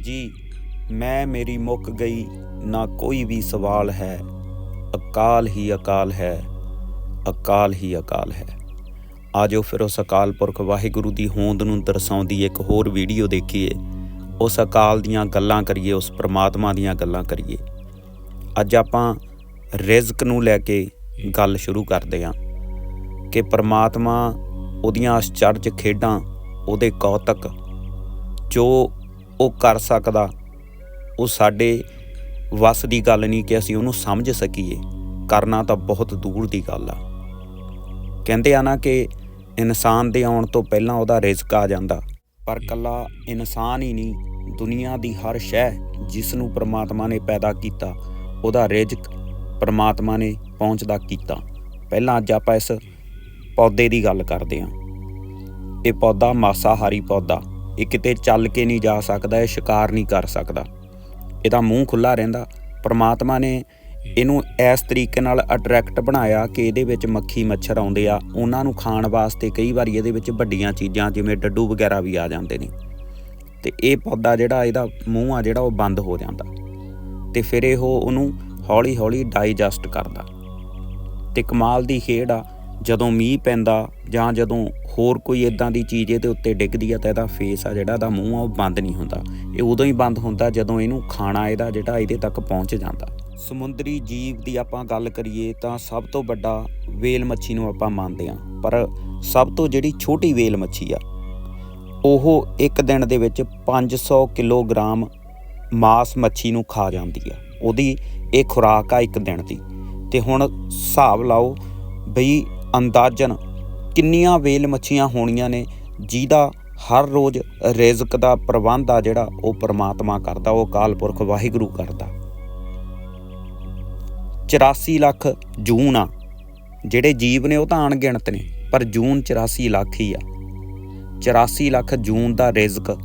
ਜੀ ਮੈਂ ਮੇਰੀ ਮੁੱਕ ਗਈ, ਨਾ ਕੋਈ ਵੀ ਸਵਾਲ ਹੈ। ਅਕਾਲ ਹੀ ਅਕਾਲ ਹੈ, ਅਕਾਲ ਹੀ ਅਕਾਲ ਹੈ। ਆਜੋ ਫਿਰ ਉਸ ਅਕਾਲ ਪੁਰਖ ਵਾਹਿਗੁਰੂ ਦੀ ਹੋਂਦ ਨੂੰ ਦਰਸਾਉਂਦੀ ਇੱਕ ਹੋਰ ਵੀਡੀਓ ਦੇਖੀਏ। ਉਸ ਅਕਾਲ ਦੀਆਂ ਗੱਲਾਂ ਕਰੀਏ, ਉਸ ਪ੍ਰਮਾਤਮਾ ਦੀਆਂ ਗੱਲਾਂ ਕਰੀਏ। ਅੱਜ ਆਪਾਂ ਰਿਜ਼ਕ ਨੂੰ ਲੈ ਕੇ ਗੱਲ ਸ਼ੁਰੂ ਕਰਦੇ ਹਾਂ ਕਿ ਪ੍ਰਮਾਤਮਾ ਉਹਦੀਆਂ ਅਚਰਜ ਖੇਡਾਂ, ਉਹਦੇ ਕੌਤਕ, ਜੋ ਉਹ ਕਰ ਸਕਦਾ। ਉਹ ਸਾਡੇ ਵੱਸ ਦੀ ਗੱਲ ਨਹੀਂ ਕਿ ਅਸੀਂ ਉਹਨੂੰ ਸਮਝ ਸਕੀਏ। ਕਰਨਾ ਤਾਂ ਬਹੁਤ ਦੂਰ ਦੀ ਗੱਲ ਆ। ਕਹਿੰਦੇ ਆ ਨਾ ਕਿ ਇਨਸਾਨ ਦੇ ਆਉਣ ਤੋਂ ਪਹਿਲਾਂ ਉਹਦਾ ਰਿਜ਼ਕ ਆ ਜਾਂਦਾ। ਪਰ ਕੱਲਾ ਇਨਸਾਨ ਹੀ ਨਹੀਂ, ਦੁਨੀਆ ਦੀ ਹਰ ਸ਼ੈ ਜਿਸ ਨੂੰ ਪ੍ਰਮਾਤਮਾ ਨੇ ਪੈਦਾ ਕੀਤਾ, ਉਹਦਾ ਰਿਜ਼ਕ ਪ੍ਰਮਾਤਮਾ ਨੇ ਪਹੁੰਚਦਾ ਕੀਤਾ। ਪਹਿਲਾਂ ਅੱਜ ਆਪਾਂ ਇਸ ਪੌਦੇ ਦੀ ਗੱਲ ਕਰਦੇ ਹਾਂ। ਇਹ ਪੌਦਾ ਮਾਸਾਹਾਰੀ ਪੌਦਾ। ਇਹ ਕਿਤੇ ਚੱਲ ਕੇ ਨਹੀਂ ਜਾ ਸਕਦਾ, ਇਹ ਸ਼ਿਕਾਰ ਨਹੀਂ ਕਰ ਸਕਦਾ। ਇਹਦਾ ਮੂੰਹ ਖੁੱਲਾ ਰਹਿੰਦਾ। ਪਰਮਾਤਮਾ ਨੇ ਇਹਨੂੰ ਇਸ ਤਰੀਕੇ ਨਾਲ ਅਟਰੈਕਟ ਬਣਾਇਆ ਕਿ ਇਹਦੇ ਵਿੱਚ ਮੱਖੀ ਮੱਛਰ ਆਉਂਦੇ ਆ। ਉਹਨਾਂ ਨੂੰ ਖਾਣ ਵਾਸਤੇ ਕਈ ਵਾਰੀ ਇਹਦੇ ਵਿੱਚ ਵੱਡੀਆਂ ਚੀਜ਼ਾਂ, ਜਿਵੇਂ ਡੱਡੂ ਵਗੈਰਾ ਵੀ ਆ ਜਾਂਦੇ ਨੇ। ਤੇ ਇਹ ਪੌਦਾ ਜਿਹੜਾ, ਇਹਦਾ ਮੂੰਹ ਆ ਜਿਹੜਾ, ਉਹ ਬੰਦ ਹੋ ਜਾਂਦਾ। ਤੇ ਫਿਰ ਇਹ ਉਹਨੂੰ ਹੌਲੀ ਹੌਲੀ ਡਾਈਜੈਸਟ ਕਰਦਾ। ਤੇ ਕਮਾਲ ਦੀ ਖੇਡ ਆ। ਜਦੋਂ ਮੀਂਹ ਪੈਂਦਾ ਜਾਂ ਜਦੋਂ ਹੋਰ ਕੋਈ ਇਦਾਂ ਦੀ ਚੀਜ਼ ਇਹਦੇ ਉੱਤੇ ਡਿੱਗਦੀ ਆ ਤਾਂ ਇਹਦਾ ਫੇਸ ਆ ਜਿਹੜਾ ਦਾ ਮੂੰਹ ਆ, ਉਹ ਬੰਦ ਨਹੀਂ ਹੁੰਦਾ। ਇਹ ਉਦੋਂ ਹੀ ਬੰਦ ਹੁੰਦਾ ਜਦੋਂ ਇਹਨੂੰ ਖਾਣਾ ਇਹਦਾ ਜਿਹੜਾ ਇਹਦੇ ਤੱਕ ਪਹੁੰਚ ਜਾਂਦਾ। ਸਮੁੰਦਰੀ ਜੀਵ ਦੀ ਆਪਾਂ ਗੱਲ ਕਰੀਏ ਤਾਂ ਸਭ ਤੋਂ ਵੱਡਾ ਵੇਲ ਮੱਛੀ ਨੂੰ ਆਪਾਂ ਮੰਨਦੇ ਆ ਪਰ ਸਭ ਤੋਂ ਜਿਹੜੀ ਛੋਟੀ ਵੇਲ ਮੱਛੀ ਆ, ਉਹ ਇੱਕ ਦਿਨ ਦੇ ਵਿੱਚ 500 ਕਿਲੋਗ੍ਰਾਮ ਮਾਸ ਮੱਛੀ ਨੂੰ ਖਾ ਜਾਂਦੀ ਆ। ਉਹਦੀ ਇਹ ਖੁਰਾਕ ਆ ਇੱਕ ਦਿਨ ਦੀ। ਤੇ ਹੁਣ ਹਿਸਾਬ ਲਾਓ ਬਈ ਅੰਦਾਜ਼ਨ ਕਿੰਨੀਆਂ ਵੇਲ ਮੱਛੀਆਂ ਹੋਣੀਆਂ ਨੇ, ਜਿਹਦਾ ਹਰ ਰੋਜ਼ ਰਿਜ਼ਕ ਦਾ ਪ੍ਰਬੰਧ ਆ ਜਿਹੜਾ ਉਹ ਪ੍ਰਮਾਤਮਾ ਕਰਦਾ, ਉਹ ਅਕਾਲ ਪੁਰਖ ਵਾਹਿਗੁਰੂ ਕਰਦਾ। 84 ਲੱਖ ਜੂਨ ਆ, ਜਿਹੜੇ ਜੀਵ ਨੇ ਉਹ ਤਾਂ ਅਣਗਿਣਤ ਨੇ, ਪਰ ਜੂਨ 84 ਲੱਖ ਹੀ ਆ। 84 ਲੱਖ ਜੂਨ ਦਾ ਰਿਜ਼ਕ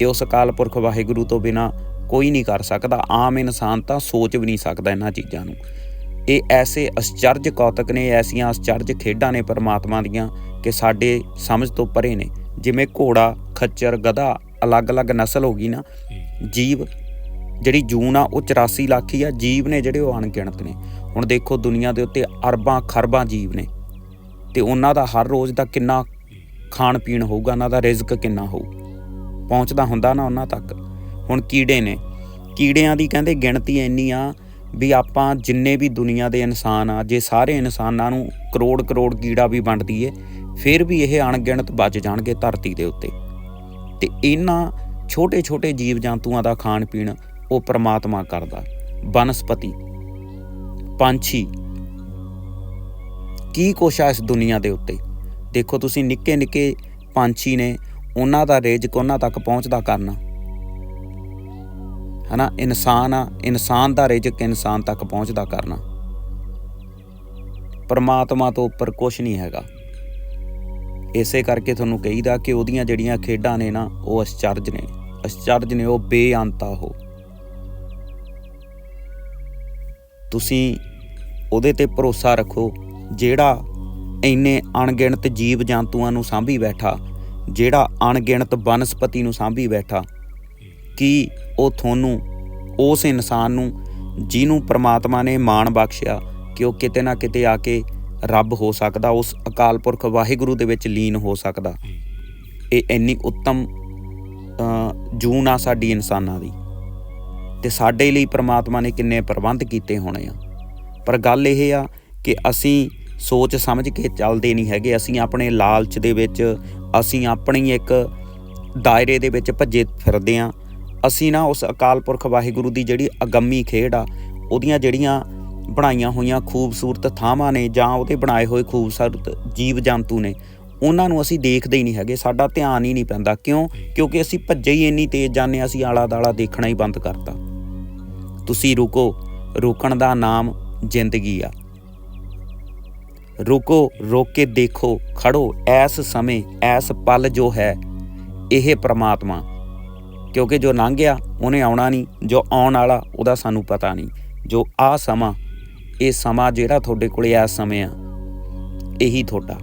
ਇਹ ਉਸ ਅਕਾਲ ਪੁਰਖ ਵਾਹਿਗੁਰੂ ਤੋਂ ਬਿਨਾ ਕੋਈ ਨਹੀਂ ਕਰ ਸਕਦਾ, ਆਮ ਇਨਸਾਨ ਤਾਂ ਸੋਚ ਵੀ ਨਹੀਂ ਸਕਦਾ ਇਹਨਾਂ ਚੀਜ਼ਾਂ ਨੂੰ। ਇਹ ਐਸੇ ਅਚਰਜ ਕੌਤਕ ਨੇ, ਐਸੀਆਂ ਅਚਰਜ ਖੇਡਾਂ ਨੇ ਪਰਮਾਤਮਾ ਦੀਆਂ ਕਿ ਸਾਡੇ ਸਮਝ ਤੋਂ ਪਰੇ ਨੇ। ਜਿਵੇਂ ਘੋੜਾ, ਖੱਚਰ, ਗਧਾ ਅਲੱਗ-ਅਲੱਗ ਨਸਲ ਹੋ ਗਈ ਨਾ, ਜੀਵ ਜਿਹੜੀ ਜੂਨ ਆ, ਉਹ 84 ਲੱਖ ਹੀ ਆ। ਜੀਵ ਨੇ ਜਿਹੜੇ ਉਹ ਅਣਗਿਣਤ ਨੇ। ਹੁਣ ਦੇਖੋ ਦੁਨੀਆ ਦੇ ਉੱਤੇ ਅਰਬਾਂ ਖਰਬਾਂ ਜੀਵ ਨੇ। ਤੇ ਉਹਨਾਂ ਦਾ ਹਰ ਰੋਜ਼ ਦਾ ਕਿੰਨਾ ਖਾਣ ਪੀਣ ਹੋਊਗਾ, ਉਹਨਾਂ ਦਾ ਰਿਜ਼ਕ ਕਿੰਨਾ ਹੋਊ? ਪਹੁੰਚਦਾ ਹੁੰਦਾ ਨਾ ਉਹਨਾਂ ਤੱਕ। ਹੁਣ ਕੀੜੇ ਨੇ। ਕੀੜਿਆਂ ਦੀ ਕਹਿੰਦੇ ਗਿਣਤੀ ਇੰਨੀ ਆ ਵੀ ਆਪਾਂ ਜਿੰਨੇ ਵੀ ਦੁਨੀਆ ਦੇ ਇਨਸਾਨ ਆ, ਜੇ ਸਾਰੇ ਇਨਸਾਨਾਂ ਨੂੰ ਕਰੋੜ ਕਰੋੜ ਕੀੜਾ ਵੀ ਵੰਡ ਦਈਏ, ਫਿਰ ਵੀ ਇਹ ਅਣਗਿਣਤ ਬਚ ਜਾਣਗੇ ਧਰਤੀ ਦੇ ਉੱਤੇ। ਤੇ ਇਹਨਾਂ ਛੋਟੇ ਛੋਟੇ ਜੀਵ ਜੰਤੂਆਂ ਦਾ ਖਾਣ ਪੀਣ ਉਹ ਪ੍ਰਮਾਤਮਾ ਕਰਦਾ। ਬਨਸਪਤੀ, ਪੰਛੀ, ਕੀ ਕੁਛ ਆ ਇਸ ਦੁਨੀਆ ਦੇ ਉੱਤੇ? ਦੇਖੋ ਤੁਸੀਂ ਨਿੱਕੇ ਨਿੱਕੇ ਪੰਛੀ ਨੇ, ਉਹਨਾਂ ਦਾ ਰੇਜ ਉਹਨਾਂ ਤੱਕ ਪਹੁੰਚਦਾ ਕਰਨਾ। ਹਨਾ, ਇਨਸਾਨ ਆ, ਇਨਸਾਨ ਦਾ ਰਿਜ਼ਕ ਇਨਸਾਨ ਤੱਕ ਪਹੁੰਚਦਾ ਕਰਨਾ। ਪਰਮਾਤਮਾ ਤੋਂ ਉੱਪਰ ਕੁਝ ਨਹੀਂ ਹੈਗਾ। ਇਸੇ ਕਰਕੇ ਤੁਹਾਨੂੰ ਕਹੀਦਾ ਕਿ ਉਹਦੀਆਂ ਜਿਹੜੀਆਂ ਖੇਡਾਂ ਨੇ ਨਾ, ਉਹ ਅਚਰਜ ਨੇ। ਅਚਰਜ ਨੇ, ਉਹ ਬੇਅੰਤਾ ਹੋ। ਤੁਸੀਂ ਉਹਦੇ ਤੇ ਭਰੋਸਾ ਰੱਖੋ, ਜਿਹੜਾ ਇੰਨੇ ਅਣਗਿਣਤ ਜੀਵ ਜੰਤੂਆਂ ਨੂੰ ਸਾਂਭੀ ਬੈਠਾ, ਜਿਹੜਾ ਅਣਗਿਣਤ ਬਨਸਪਤੀ ਨੂੰ ਸਾਂਭੀ ਬੈਠਾ ਕਿ ਉਹ ਤੁਹਾਨੂੰ ਉਸ ਇਨਸਾਨ ਨੂੰ, ਜਿਹਨੂੰ ਪ੍ਰਮਾਤਮਾ ਨੇ ਮਾਣ ਬਖਸ਼ਿਆ, ਕਿ ਉਹ ਕਿਤੇ ਨਾ ਕਿਤੇ ਆ ਕੇ ਰੱਬ ਹੋ ਸਕਦਾ, ਉਸ ਅਕਾਲ ਪੁਰਖ ਵਾਹਿਗੁਰੂ ਦੇ ਵਿੱਚ ਲੀਨ ਹੋ ਸਕਦਾ। ਇਹ ਇੰਨੀ ਉੱਤਮ ਜੂਨ ਆ ਸਾਡੀ ਇਨਸਾਨਾਂ ਦੀ। ਤੇ ਸਾਡੇ ਲਈ ਪ੍ਰਮਾਤਮਾ ਨੇ ਕਿੰਨੇ ਪ੍ਰਬੰਧ ਕੀਤੇ ਹੋਣੇ ਆ। ਪਰ ਗੱਲ ਇਹ ਆ ਕਿ ਅਸੀਂ ਸੋਚ ਸਮਝ ਕੇ ਚੱਲਦੇ ਨਹੀਂ ਹੈਗੇ, ਅਸੀਂ ਆਪਣੇ ਲਾਲਚ ਦੇ ਵਿੱਚ, ਅਸੀਂ ਆਪਣੀ ਇੱਕ ਦਾਇਰੇ ਦੇ ਵਿੱਚ ਭੱਜੇ ਫਿਰਦੇ ਆ। ਅਸੀਂ ਨਾ ਉਸ ਅਕਾਲ ਪੁਰਖ ਵਾਹਿਗੁਰੂ ਦੀ ਜਿਹੜੀ ਅਗੰਮੀ ਖੇਡ ਆ, ਉਹਦੀਆਂ ਜਿਹੜੀਆਂ ਬਣਾਈਆਂ ਹੋਈਆਂ ਖੂਬਸੂਰਤ ਥਾਵਾਂ ਨੇ ਜਾਂ ਉਹਦੇ ਬਣਾਏ ਹੋਏ ਖੂਬਸੂਰਤ ਜੀਵ ਜੰਤੂ ਨੇ, ਉਹਨਾਂ ਨੂੰ ਅਸੀਂ ਦੇਖਦੇ ਹੀ ਨਹੀਂ ਹੈਗੇ, ਸਾਡਾ ਧਿਆਨ ਹੀ ਨਹੀਂ ਪੈਂਦਾ। ਕਿਉਂ? ਕਿਉਂਕਿ ਅਸੀਂ ਭੱਜੇ ਹੀ ਇੰਨੀ ਤੇਜ਼ ਜਾਂਦੇ ਅਸੀਂ ਆਲਾ ਦਾਲਾ ਦੇਖਣਾ ਹੀ ਬੰਦ ਕਰਤਾ। ਤੁਸੀਂ ਰੁਕੋ, ਰੁਕਣ ਦਾ ਨਾਮ ਜ਼ਿੰਦਗੀ ਆ। ਰੁਕੋ, ਰੋਕ ਕੇ ਦੇਖੋ, ਖੜੋ, ਐਸ ਸਮੇਂ, ਐਸ ਪਲ ਜੋ ਹੈ, ਇਹ ਪ੍ਰਮਾਤਮਾ। ਕਿਉਂਕਿ ਜੋ ਲੰਘ ਗਿਆ, ਉਹਨੇ ਆਉਣਾ ਨਹੀਂ, ਜੋ ਆਉਣ ਵਾਲਾ, ਉਹਦਾ ਸਾਨੂੰ ਪਤਾ ਨਹੀਂ। ਜੋ ਆ ਸਮਾਂ, ਇਹ ਸਮਾਂ ਜਿਹੜਾ ਤੁਹਾਡੇ ਕੋਲੇ ਆ ਸਮੇਂ ਆ, ਇਹੀ ਤੁਹਾਡਾ।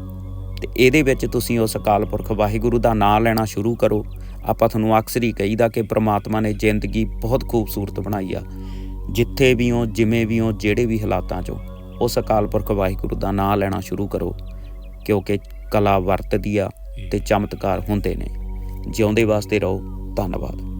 ਤੇ ਇਹਦੇ ਵਿੱਚ ਤੁਸੀਂ ਉਸ ਅਕਾਲ ਪੁਰਖ ਵਾਹਿਗੁਰੂ ਦਾ ਨਾਮ ਲੈਣਾ ਸ਼ੁਰੂ ਕਰੋ। ਆਪਾਂ ਤੁਹਾਨੂੰ ਅਕਸਰ ਹੀ ਕਹੀਦਾ ਕਿ ਪ੍ਰਮਾਤਮਾ ਨੇ ਜ਼ਿੰਦਗੀ ਬਹੁਤ ਖੂਬਸੂਰਤ ਬਣਾਈ ਆ। ਜਿੱਥੇ ਵੀ ਹੋ, ਜਿਵੇਂ ਵੀ ਹੋ, ਜਿਹੜੇ ਵੀ ਹਾਲਾਤਾਂ 'ਚੋਂ ਉਸ ਅਕਾਲ ਪੁਰਖ ਵਾਹਿਗੁਰੂ ਦਾ ਨਾਮ ਲੈਣਾ ਸ਼ੁਰੂ ਕਰੋ। ਕਿਉਂਕਿ ਕਲਾ ਵਰਤਦੀ ਆ ਤੇ ਚਮਤਕਾਰ ਹੁੰਦੇ ਨੇ। ਜਿਉਂਦੇ ਵਾਸਤੇ ਰਹੋ। ধন্যবাদ।